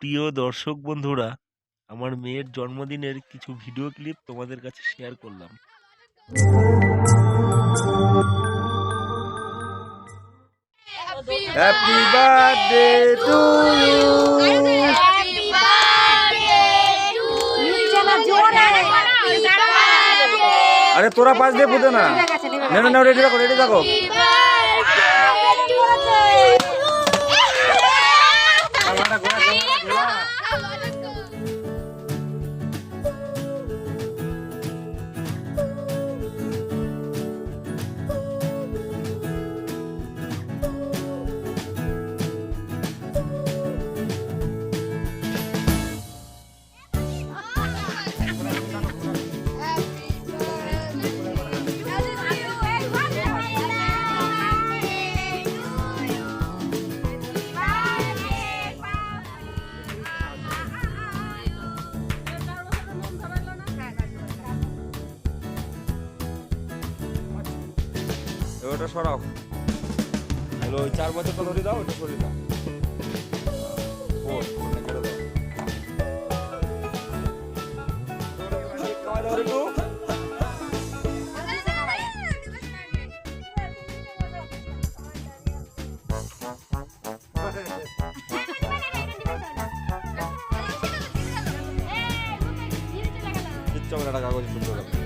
প্রিয় দর্শক বন্ধুরা আমার মেয়ের জন্মদিনের কিছু ভিডিও ক্লিপ তোমাদের কাছে শেয়ার করলাম। Happy birthday to you. আরে তোরা পাঁচ দিয়ে ফুটে না। না না না রেডি রাখো রেডি রাখো। ওটা সরাও। হ্যালো ওই চার বছর তো ধরে দাও? ওটা সরিয়ে দাও। একটা কাগজ ফুটবো